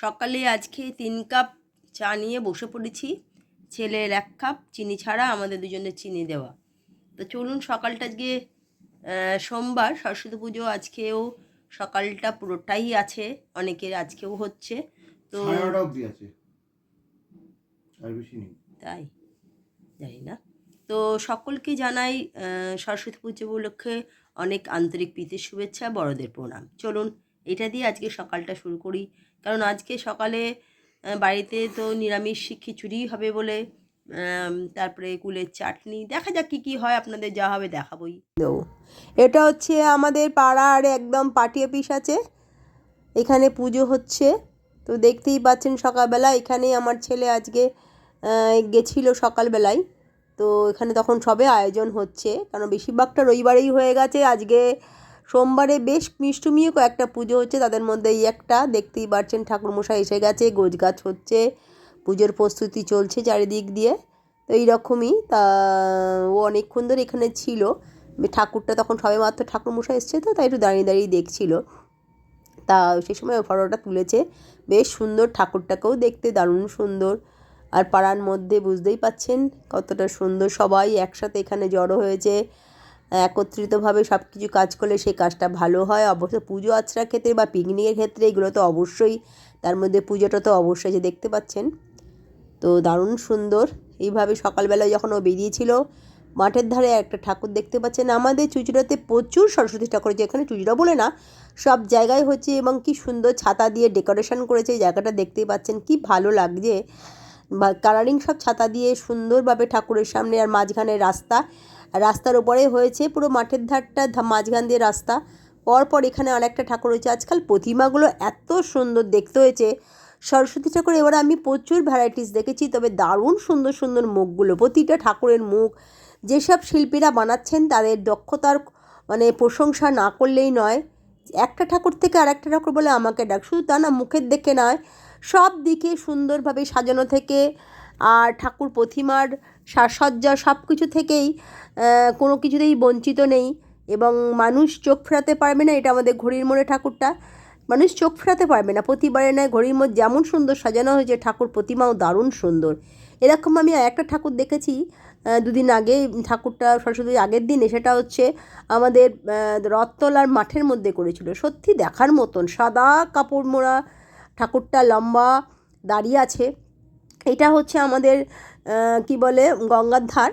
সকালে আজকে তিন কাপ চা নিয়ে বসে পড়েছি। ছেলের এক কাপ চিনি ছাড়া আমাদের দুজনের চিনি দেওয়া। তো চলুন সকালটা আজকে সোমবার সরস্বতী পুজো আজকেও সকালটা পুরোটাই আছে অনেকের আজকেও হচ্ছে। তো তাই জানি না। তো সকলকে জানাই সরস্বতী পুজো উপলক্ষে অনেক আন্তরিক প্রীতির শুভেচ্ছা বড়দের প্রণাম। চলুন এটা দিয়ে আজকে সকালটা শুরু করি। কারণ আজকে সকালে বাড়িতে তো নিরামিষ খিচুড়ি হবে বলে তারপরে কুলের চাটনি। দেখা যাক কী কী হয়, আপনাদের যা হবে দেখাবই। এটা হচ্ছে আমাদের পাড়ার একদম পার্টি অফিস আছে। এখানে পুজো হচ্ছে। তো দেখতেই পাচ্ছেন সকালবেলা, এখানেই আমার ছেলে আজকে গেছিল সকালবেলায়। তো এখানে তখন সবে আয়োজন হচ্ছে। কারণ বেশিরভাগটা রবিবারেই হয়ে গেছে। আজকে সোমবারে বেশ মিষ্টুমিও কয়েকটা পুজো হচ্ছে, তাদের মধ্যে এই একটা দেখতেই পাচ্ছেন ঠাকুরমশাই এসে গেছে গোছ হচ্ছে, পুজোর প্রস্তুতি চলছে চারিদিক দিয়ে, তো এইরকমই, তা ও অনেকক্ষণ ধরে এখানে ছিল, ঠাকুরটা তখন সবে মাত্র ঠাকুরমশাই এসছে তো, তাই একটু দাঁড়িয়ে দাঁড়িয়ে দেখছিল, তা সেই সময় ও ফটোটা তুলেছে, বেশ সুন্দর ঠাকুরটাকেও দেখতে দারুণ সুন্দর, আর পাড়ার মধ্যে বুঝতেই পাচ্ছেন কতটা সুন্দর, সবাই একসাথে এখানে জড়ো হয়েছে একত্রিতভাবে সব কিছু কাজ করলে সেই কাজটা ভালো হয়। অবশ্য পুজো আচড়ার ক্ষেত্রে বা পিকনিকের ক্ষেত্রে এগুলো তো অবশ্যই, তার মধ্যে পুজোটা তো অবশ্যই যে দেখতে পাচ্ছেন। তো দারুণ সুন্দর। এইভাবে সকালবেলা যখন ও বেরিয়েছিল, মাঠের ধারে একটা ঠাকুর দেখতে পাচ্ছেন। আমাদের চুচুড়াতে প্রচুর সরস্বতী ঠাকুর এখানে চুচুড়া বলে না, সব জায়গায় হচ্ছে এবং কি সুন্দর ছাতা দিয়ে ডেকোরেশন করেছে। জায়গাটা দেখতেই পাচ্ছেন, কি ভালো লাগছে। কালারিং সব ছাতা দিয়ে সুন্দরভাবে ঠাকুরের সামনে আর মাঝখানে রাস্তা। রাস্তার ওপরে হয়েছে পুরো মাঠের ধারটা মাঝখান দিয়ে রাস্তা। পরপর এখানে আরেকটা ঠাকুর হয়েছে আজকাল প্রতিমাগুলো এত সুন্দর দেখতে হয়েছে। সরস্বতী ঠাকুর, এবার আমি প্রচুর ভ্যারাইটিস দেখেছি, তবে দারুণ সুন্দর সুন্দর মুখগুলো, প্রতিটা ঠাকুরের মুখ। যেসব শিল্পীরা বানাচ্ছেন, তাদের দক্ষতার মানে প্রশংসা না করলেই নয়। একটা ঠাকুর থেকে আর একটা ঠাকুর বলে আমাকে ডাক। শুধু তা না, মুখের দেখে নয়, সব দিকে সুন্দরভাবে সাজানো থেকে, আর ঠাকুর প্রতিমার সাজসজ্জা সব কিছু থেকেই কোনো কিছুতেই বঞ্চিত নেই এবং মানুষ চোখ ফেরাতে পারবে না, এটা আমাদের ঘড়ির মোড়ে ঠাকুরটা। মানুষ চোখ ফেরাতে পারবে না প্রতিবারে নয় ঘড়ির মোড় যেমন সুন্দর সাজানো হয়েছে, ঠাকুর প্রতিমাও দারুণ সুন্দর। এরকম আমি একটা ঠাকুর দেখেছি দুদিন আগে, ঠাকুরটা সরস্বতী আগের দিনে সেটা হচ্ছে আমাদের রথতলার মাঠের মধ্যে করেছিল। সত্যি দেখার মতন সাদা কাপড় মোড়া ঠাকুরটা লম্বা দাঁড়িয়ে আছে। এটা হচ্ছে আমাদের কি বলে গঙ্গার ধার।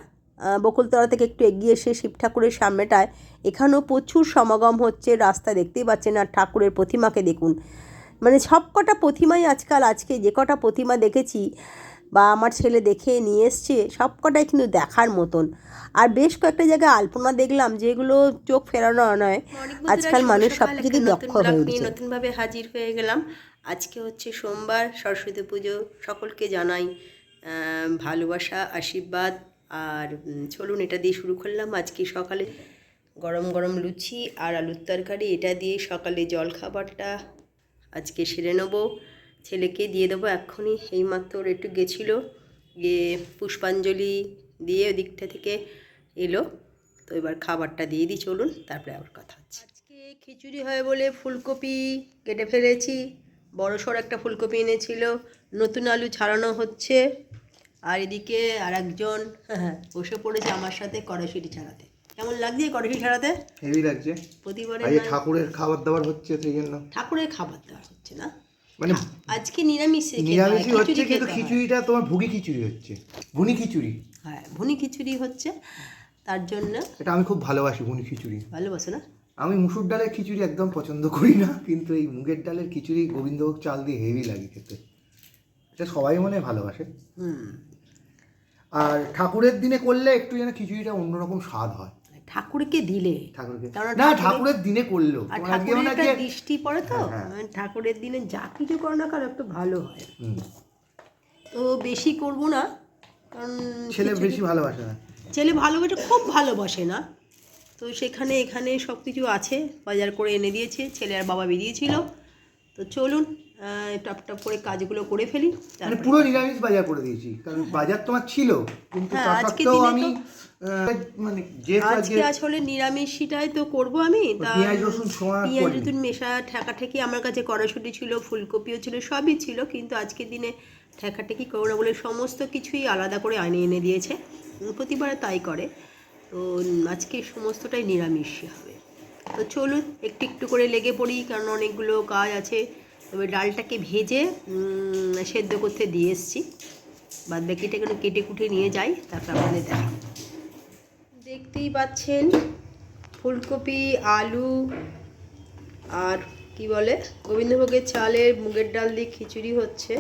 বকুলতলা থেকে একটু এগিয়ে এসে শিব ঠাকুরের সামনেটায় এখানেও প্রচুর সমাগম হচ্ছে রাস্তা দেখতেই পাচ্ছেন আর ঠাকুরের প্রতিমাকে দেখুন। মানে সব কটা প্রতিমাই আজকাল আজকে যে কটা প্রতিমা দেখেছি বা আমার ছেলে দেখে নিয়ে এসছে সব কটাই কিন্তু দেখার মতন। আর বেশ কয়েকটা জায়গায় আলপনা দেখলাম যেগুলো চোখ ফেরানো নয়। আজকাল মানুষ সব কিছুতেই দক্ষ হয়ে নতুনভাবে হাজির হয়ে গেলাম। আজকে হচ্ছে সোমবার, সরস্বতী পুজো, সকলকে জানাই ভালোবাসা, আশীর্বাদ, আর চলুন এটা দিয়ে শুরু করলাম আজকে সকালে গরম গরম লুচি আর আলুর তরকারি। এটা দিয়ে সকালে জল খাবারটা আজকে সেরে নেব। ছেলেকে দিয়ে দেবো এক্ষুনি, এইমাত্র ওর একটু গেছিল, গিয়ে পুষ্পাঞ্জলি দিয়ে ওদিকটা থেকে এলো। তো এবার খাবারটা দিয়ে দিই, চলুন, তারপরে আবার কথা হচ্ছে। আজকে খিচুড়ি হয় বলে ফুলকপি কেটে ফেলেছি। বড় সড় একটা ফুলকপি এনেছিল নতুন আলু ছাড়ানো হচ্ছে। আর এদিকে আর একজন বসে পড়েছে আমার সাথে কড়াইশুটি ছাড়াতে। কেমন লাগছে কড়াইশুটি ছাড়াতে? হেভি লাগছে। প্রতিবারে ঠাকুরের খাবার দাবার হচ্ছে সেই জন্য। ঠাকুরের খাবার দাবার হচ্ছে না? মানে আজকে নিরামিষে হয়, নিরামিষই হচ্ছে কিন্তু খিচুড়িটা তোমার ভুগি খিচুড়ি হচ্ছে ভুনি খিচুড়ি। হ্যাঁ ভুনি খিচুড়ি হচ্ছে তার জন্য এটা আমি খুব ভালোবাসি ভুনি খিচুড়ি। ভালোবাসো না? আমি মুসুর ডালের খিচুড়ি একদম পছন্দ করি না কিন্তু এই মুগের ডালের খিচুড়ি গোবিন্দভোগ চাল দিয়ে হেভি লাগে খেতে। এটা সবাই মনে ভালোবাসে। আর ঠাকুরের দিনে করলে একটু যেন খিচুড়িটা অন্যরকম স্বাদ হয়। ঠাকুরকে দিলে? ঠাকুরকে। না ঠাকুরের- দিনে করল। ঠাকুরের একটা দৃষ্টি পড়ে তো? হ্যাঁ, মানে ঠাকুরের দিনে যা কিছু করো না কারও একটু ভালো হয়। হুম, তো বেশি করব না কারণ ছেলে বেশি ভালোবাসে না। ছেলে ভালোবাসে খুব ভালোবাসে না। তো সেখানে এখানে সব কিছু আছে বাজার করে এনে দিয়েছে ছেলে আর বাবা বেরিয়েছিল। তো চলুন টপ টপ করে কাজগুলো করে ফেলি। মানে পুরো নিরামিষ বাজার করে দিয়েছি কারণ বাজার তোমার ছিল কিন্তু হ্যাঁ, আজকে আমি মানে যেহেতু আজকে আসলে নিরামিষটাই তো করব আমি। তা পেঁয়াজ রসুন ছোঁয়া পেঁয়াজ রসুন মেশা ঠেকাঠেকি আমার কাছে কড়াশুটি ছিল ফুলকপিও ছিল সবই ছিল কিন্তু আজকের দিনে ঠেকাঠেকি করো বলে সমস্ত কিছুই আলাদা করে আনে এনে দিয়েছে। প্রতিবারে তাই করে। তো আজকে সমস্তটাই নিরামিষই হবে। তো চলুন, একটু একটু করে লেগে পড়ি, কারণ অনেকগুলো কাজ আছে। তবে ডালটাকে ভেজে সেদ্ধ করতে দিয়ে এসছি। বাদ বাকিটা কেন কেটে কুটে নিয়ে যাই, তারপর আপনাদের দেখাবো। দেখতেই পাচ্ছেন, ফুলকপি, আলু, আর কি বলে, গোবিন্দভোগের চালের মুগের ডাল দিয়ে খিচুড়ি হচ্ছে।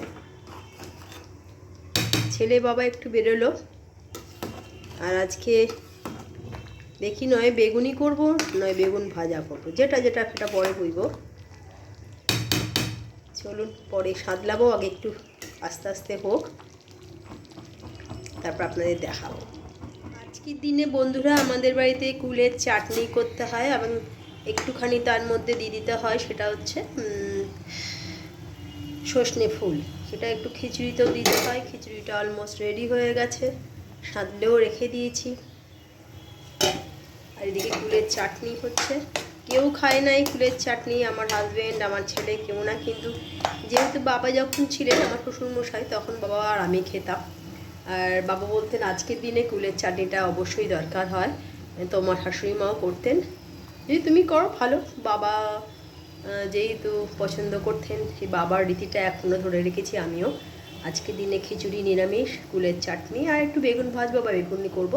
ছেলে বাবা একটু বেরোলো। আর আজকে দেখি নয় বেগুনি করব, নয় বেগুন ভাজা করব। যেটা যেটা সেটা পরে বুঝব চলুন পরে সাদলাবো, আগে একটু আস্তে আস্তে হোক। তারপর আপনাদের দেখাবো। আজকের দিনে বন্ধুরা আমাদের বাড়িতে কুলের চাটনি করতে হয় এবং একটুখানি তার মধ্যে দিয়ে দিতে হয়, সেটা হচ্ছে সর্ষে ফুল। সেটা একটু খিচুড়িতেও দিতে হয়, খিচুড়িটা অলমোস্ট রেডি হয়ে গেছে। সাঁতলেও রেখে দিয়েছি। আর এদিকে কুলের চাটনি হচ্ছে। কেউ খায় না এই কুলের চাটনি, আমার হাজব্যান্ড আমার ছেলে, কেউ না কিন্তু। যেহেতু বাবা যখন ছিলেন আমার শ্বশুরমশাই, তখন বাবা আর আমি খেতাম। আর বাবা বলতেন, আজকের দিনে কুলের চাটনিটা অবশ্যই দরকার হয়। তো আমার শাশুড়ি মাও করতেন। যদি তুমি করো, ভালো। বাবা যেহেতু পছন্দ করতেন, সেই বাবার রীতিটা এখনও ধরে রেখেছি আমিও। আজকের দিনে খিচুড়ি, নিরামিষ, কুলের চাটনি, আর একটু বেগুন ভাজবো বা বেগুনি করব।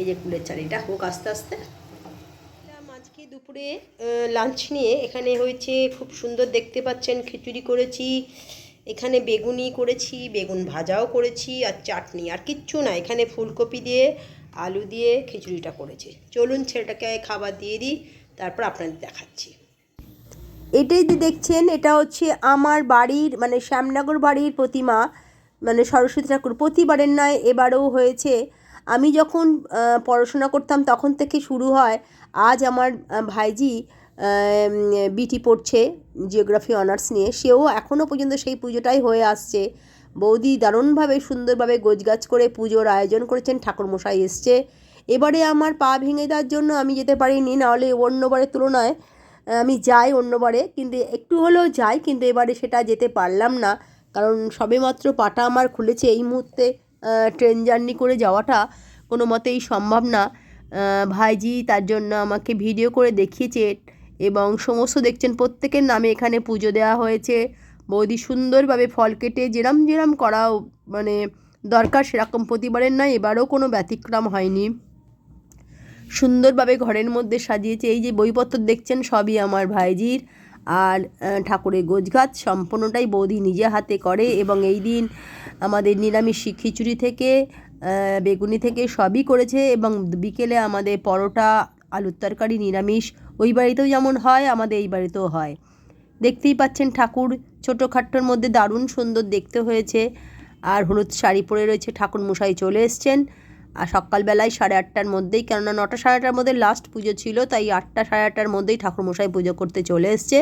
এই যে কুলের চাটনিটা, হোক আস্তে আস্তে। আজকে দুপুরে লাঞ্চ নিয়ে। এখানে হয়েছে খুব সুন্দর দেখতে পাচ্ছেন, খিচুড়ি করেছি, এখানে বেগুনি করেছি, বেগুন ভাজাও করেছি, আর চাটনি। আর কিচ্ছু না, এখানে ফুলকপি দিয়ে, আলু দিয়ে খিচুড়িটা করেছি। চলুন ছেলেটাকে খাবার দিয়ে দিই, তারপর আপনাদের দেখাচ্ছি। এটাই যে দেখছেন, এটা হচ্ছে আমার বাড়ির মানে শ্যামনগর বাড়ির প্রতিমা মানে সরস্বতী ঠাকুর। প্রতিবারের নয়, এবারেও হয়েছে। আমি যখন পড়াশোনা করতাম তখন থেকে শুরু হয়, আজ আমার ভাইজি বিটি পড়ছে জিওগ্রাফি অনার্স নিয়ে। সেও এখনও পর্যন্ত সেই পুজোটাই হয়ে আসছে। বৌদি দারুণভাবে সুন্দরভাবে গোছগাছ করে পুজোর আয়োজন করেছেন, ঠাকুরমশাই এসছে। এবারে আমার পা ভেঙে দেওয়ার জন্য আমি যেতে পারিনি, নাহলে অন্যবারের তুলনায় আমি যাই অন্যবারে, কিন্তু একটু হলেও যাই, কিন্তু এবারে সেটা যেতে পারলাম না। কারণ সবেমাত্র পাটা আমার খুলেছে এই মুহূর্তে। ট্রেন জার্নি করে যাওয়াটা কোনো মতেই সম্ভব না। ভাইজি তার জন্য আমাকে ভিডিও করে দেখিয়েছে এবং সমস্ত দেখছেন প্রত্যেকের নামে এখানে পুজো দেওয়া হয়েছে। বৌদি সুন্দরভাবে ফল কেটে যেরম যেরম করা মানে দরকার সেরকম প্রতিবারের নয়, এবারও কোনো ব্যতিক্রম হয়নি। সুন্দরভাবে ঘরের মধ্যে সাজিয়েছে। এই যে বইপত্র দেখছেন সবই আমার ভাইজির। আর ঠাকুরের গোছগাছ সম্পূর্ণটাই বৌদি নিজে হাতে করে এবং এই দিন আমাদের নিরামিষ খিচুড়ি থেকে বেগুনি থেকে সবই করেছে এবং বিকেলে আমাদের পরোটা, আলুর তরকারি, নিরামিষ ওই বাড়িতেও যেমন হয়, আমাদের এই বাড়িতেও হয়। দেখতেই পাচ্ছেন ঠাকুর ছোটোখাট্টোর মধ্যে দারুণ সুন্দর দেখতে হয়েছে। আর হলুদ শাড়ি পরে রয়েছে ঠাকুর মশাই চলে এসছেন। আর সকালবেলায় সাড়ে আটটার মধ্যেই, কেননা নটা সাড়ে আটটার মধ্যে লাস্ট পুজো ছিল, তাই আটটা সাড়ে আটটার মধ্যেই ঠাকুরমশাই পুজো করতে চলে এসছে।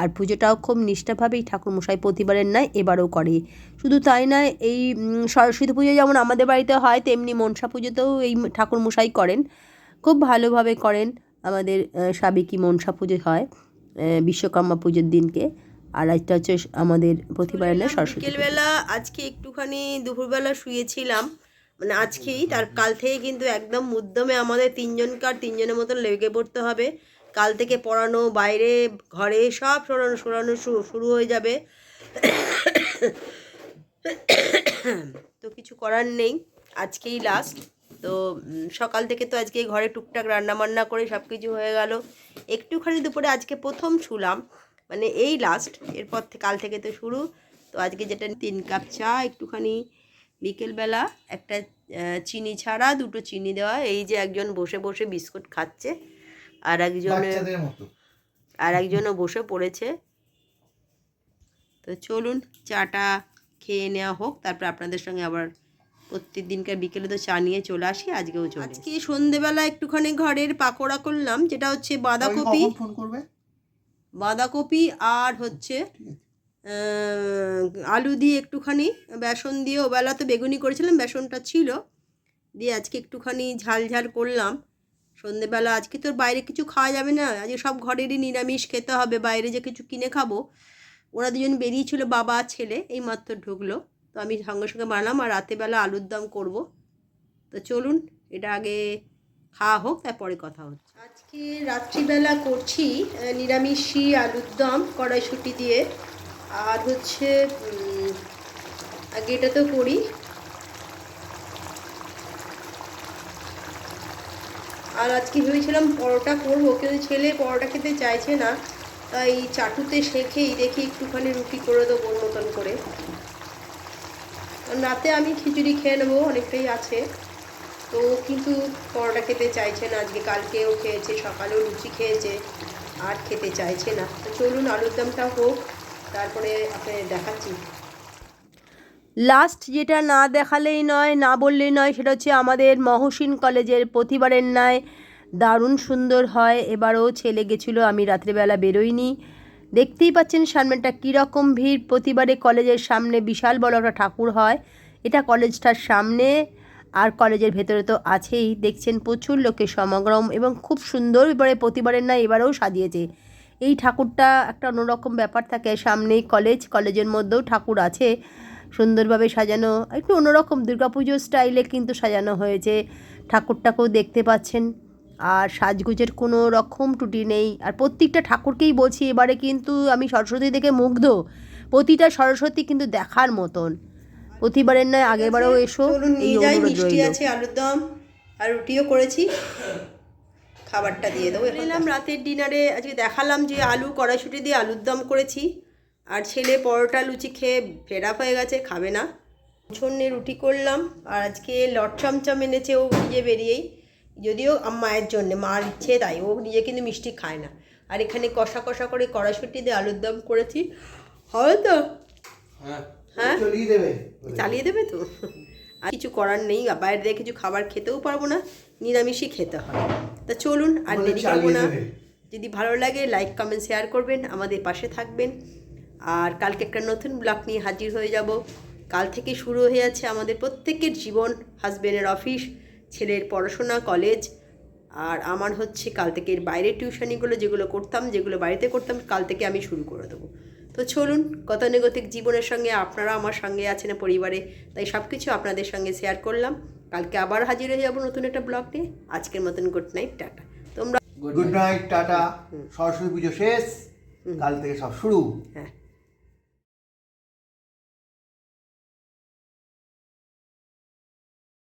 আর পুজোটাও খুব নিষ্ঠাভাবেই ঠাকুরমশাই প্রতিবারের নয় এবারও করে। শুধু তাই নয়, এই সরস্বতী পুজো যেমন আমাদের বাড়িতে হয়, তেমনি মনসা পুজোতেও এই ঠাকুরমশাই করেন। খুব ভালোভাবে করেন আমাদের সাবেকি মনসা পুজো হয় বিশ্বকর্মা পুজোর দিনকে। আর একটা হচ্ছে আমাদের প্রতিবারের নয় সরস্বতী বিকেলবেলা আজকে একটুখানি দুপুরবেলা শুয়েছিলাম। মানে আজকেই, তার কাল থেকে কিন্তু একদম উদ্যমে আমাদের তিনজনকার তিনজনের মতন লেগে পড়তে হবে। কাল থেকে পড়ানো, বাইরে, ঘরে সব সরানো সরানো শুরু হয়ে যাবে। তো কিছু করার নেই, আজকেই লাস্ট তো সকাল থেকে তো আজকে ঘরে টুকটাক রান্না বান্না করে সব কিছু হয়ে গেল। একটুখানি দুপুরে আজকে প্রথম শুলাম মানে এই লাস্ট এরপর থেকে কাল থেকে তো শুরু। তো আজকে যেটা তিন কাপ চা, একটুখানি বিকেলবেলা একটা চিনি ছাড়া দুটো চিনি দেওয়া এই যে একজন বসে বসে বিস্কুট খাচ্ছে আর একজন আর একজনও বসে পড়েছে। তো চলুন চাটা খেয়ে নেওয়া হোক তারপর আপনাদের সঙ্গে আবার প্রত্যেক দিনকার বিকেলে তো চা নিয়ে চলে আসি আজকেও চলে আজকে সন্ধেবেলা একটুখানি ঘরের পাকোড়া করলাম যেটা হচ্ছে বাঁধাকপি। বাঁধাকপি আর হচ্ছে আলু দিয়ে একটুখানি বেসন দিয়ে ওবেলা তো বেগুনি করেছিলাম বেসনটা ছিল। দিয়ে আজকে একটুখানি ঝাল ঝাল করলাম। সন্ধেবেলা আজকে তোর বাইরে কিছু খাওয়া যাবে না আজকে সব ঘরেরই নিরামিষ খেতে হবে বাইরে যে কিছু কিনে খাব। ওরা দুজন বেরিয়েছিল বাবা ছেলে এই মাত্র ঢুকলো। তো আমি সঙ্গে সঙ্গে বানালাম আর রাতেরবেলা আলুর দম করব। তো চলুন এটা আগে খাওয়া হোক তারপরে কথা হচ্ছে। আজকে রাত্রিবেলা করছি আহ, নিরামিষি আলুর দম কড়াইশুঁটি দিয়ে। আর হচ্ছে আগে এটা তো করি। আর আজকে ভেবেছিলাম পরোটা করব, কিন্তু ছেলে পরোটা খেতে চাইছে না, তাই চাটুতে শেখেই দেখি একটুখানি রুটি করে দেবো মতন করে। রাতে আমি খিচুড়ি খেয়ে নেব, অনেকটাই আছে। তো কিন্তু পরোটা খেতে চাইছে না, আজকে কালকেও খেয়েছে, সকালেও লুচি খেয়েছে, আর খেতে চাইছে না। তো চলুন, আলুর দমটা হোক। তারপরে আপনাদের দেখাচ্ছি। লাস্ট যেটা না দেখালেই নয়, না বললেই নয়, সেটা হচ্ছে আমাদের মহসিন কলেজের প্রতিবারের ন্যায় দারুণ সুন্দর হয়। এবারও ছেলে গেছিল, আমি রাত্রিবেলা বেরোইনি। দেখতেই পাচ্ছেন সামনেটা কীরকম ভিড়। প্রতিবারে কলেজের সামনে বিশাল বড় একটা ঠাকুর হয়। এটা কলেজটার সামনে আর কলেজের ভেতরে তো আছেই। দেখছেন প্রচুর লোকের সমাগম এবং খুব সুন্দর এবারে প্রতিবারের না এবারেও সাজিয়েছে। এই ঠাকুরটা একটা অন্যরকম ব্যাপার থাকে। সামনেই কলেজ কলেজের মধ্যেও ঠাকুর আছে। সুন্দরভাবে সাজানো একটু অন্যরকম। দুর্গাপুজোর স্টাইলে কিন্তু সাজানো হয়েছে। ঠাকুরটাকেও দেখতে পাচ্ছেন। আর সাজগোজের কোনো রকম ত্রুটি নেই। আর প্রত্যেকটা ঠাকুরকেই বলছি এবারে কিন্তু আমি সরস্বতী দেখে মুগ্ধ। প্রতিটা সরস্বতী কিন্তু দেখার মতন। প্রতিবারের নয় আগেরবারেও এসো। রইল। আছে আলুর দম আর রুটিও করেছি। খাবারটা দিয়ে দেবো এলাম রাতের ডিনারে আজকে দেখালাম যে আলু কড়াইশুটি দিয়ে আলুর দম করেছি। আর ছেলে পরোটা লুচি খেয়ে ফেরা হয়ে গেছে খাবে না। ছন্নে রুটি করলাম আর আজকে লট চমচম এনেছে ও নিজে বেরিয়েই। যদিও মায়ের জন্যে মার ইচ্ছে তাই ও নিজে কিন্তু মিষ্টি খায় না। আর এখানে কষা কষা করে কড়াইশুটি দিয়ে আলুর দম করেছি। হবে তো? হ্যাঁ। চলিয়ে চালিয়ে দেবে তো? আর কিছু করার নেই বাইরে থেকে কিছু খাবার খেতেও পারব না নিরামিষই খেতে হয়। তা চলুন আর দেরি করব না। যদি ভালো লাগে লাইক কমেন্ট শেয়ার করবেন আমাদের পাশে থাকবেন। আর কালকে একটা নতুন ব্লগ নিয়ে হাজির হয়ে যাব। কাল থেকে শুরু হয়ে যাচ্ছে আমাদের প্রত্যেকের জীবন হাজবেন্ডের অফিস ছেলের পড়াশোনা কলেজ আর আমার হচ্ছে কাল থেকে বাইরের টিউশনিগুলো যেগুলো করতাম যেগুলো বাড়িতে করতাম কাল থেকে আমি শুরু করে দেবো। তো চলুন গতানুগতিক জীবনের সঙ্গে আপনারা আমার সঙ্গে আছেন পরিবারে তাই সব কিছু আপনাদের সঙ্গে শেয়ার করলাম। কালকে আবার হাজির হয়ে যাব নতুন একটা ব্লগ নিয়ে। আজকের মতন গুড নাইট টাটা। তোমরা good night tata. Saraswati Puja শেষ। কাল থেকে সব শুরু। হ্যাঁ।